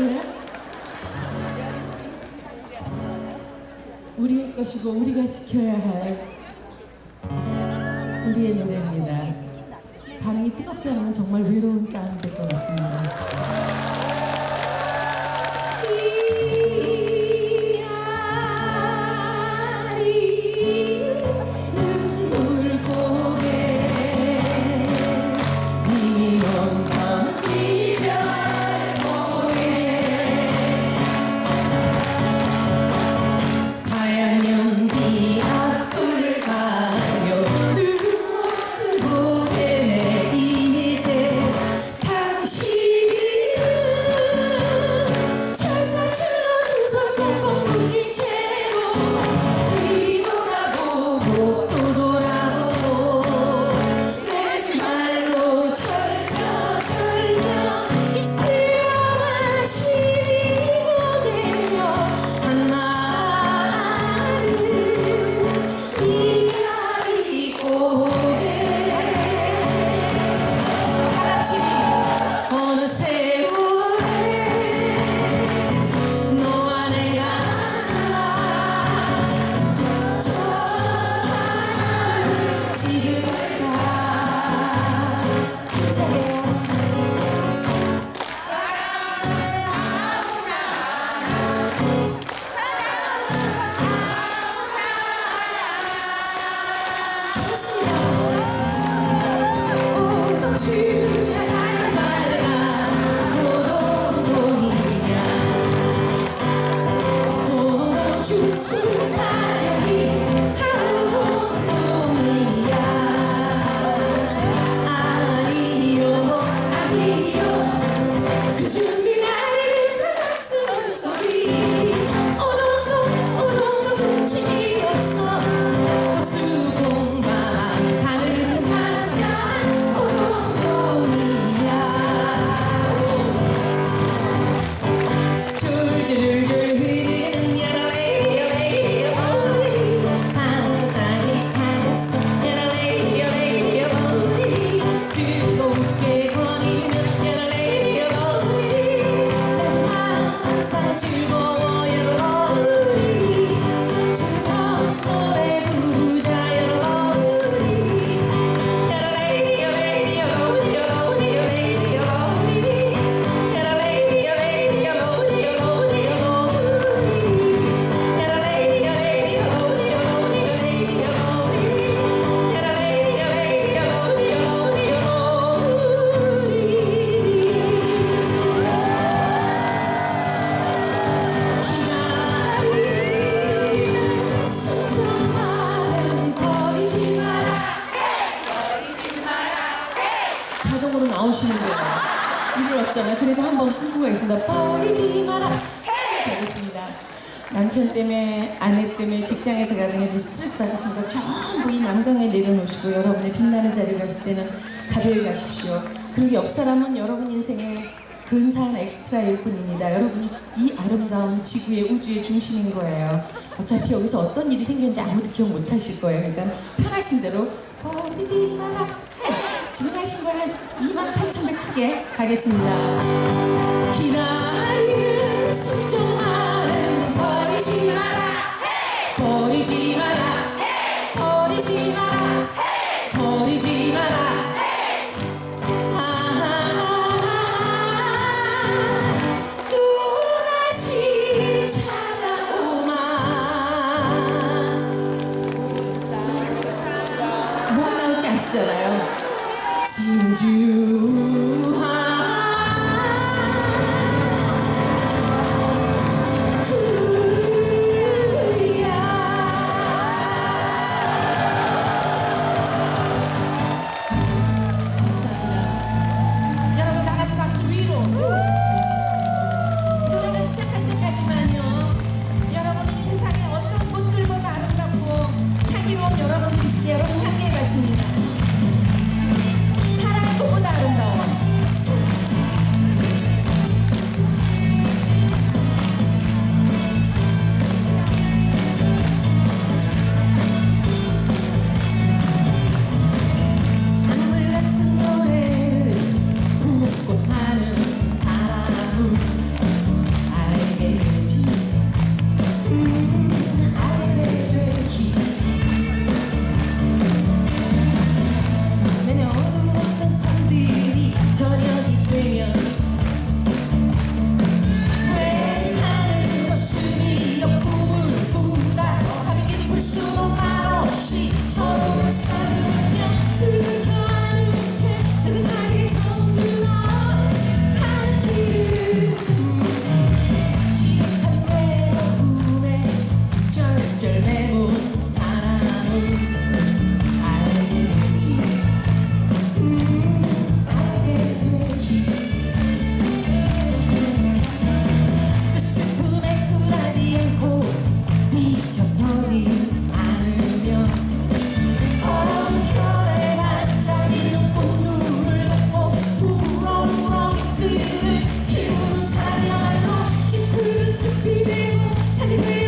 아세요? 우리의 것이고 우리가 지켜야 할 우리의 노래입니다. 반응이 뜨겁지 않으면 정말 외로운 싸움 될것 같습니다. 얻잖아요. 그래도 한번 끊고 가겠습니다. 버리지 마라. 되겠습니다. 남편 때문에 아내 때문에 직장에서 가정에서 스트레스 받으신 거 전부 이 남강에 내려놓으시고 여러분의 빛나는 자리를 가실 때는 가벼이 가십시오. 그리고 옆 사람은 여러분 인생의 근사한 엑스트라일 뿐입니다. 여러분이 이 아름다운 지구의 우주의 중심인 거예요. 어차피 여기서 어떤 일이 생겼는지 아무도 기억 못 하실 거예요. 그러니까 편하신 대로 버리지 마라. 해. 지금 하신 거한 2만 8천 배 크게 가겠습니다. 기다리는 순종하는 버리지 마라 버리지 마라 버리지 마라 버리지 마라 아, 아시잖아요. 여러분 다 같이 박수 위로. 노래를 시작할 때까지만요. 여러분 이 세상에 어떤 꽃들보다 아름답고 향기로운 여러분들이시기에 여러분 향기에 바칩니다. 되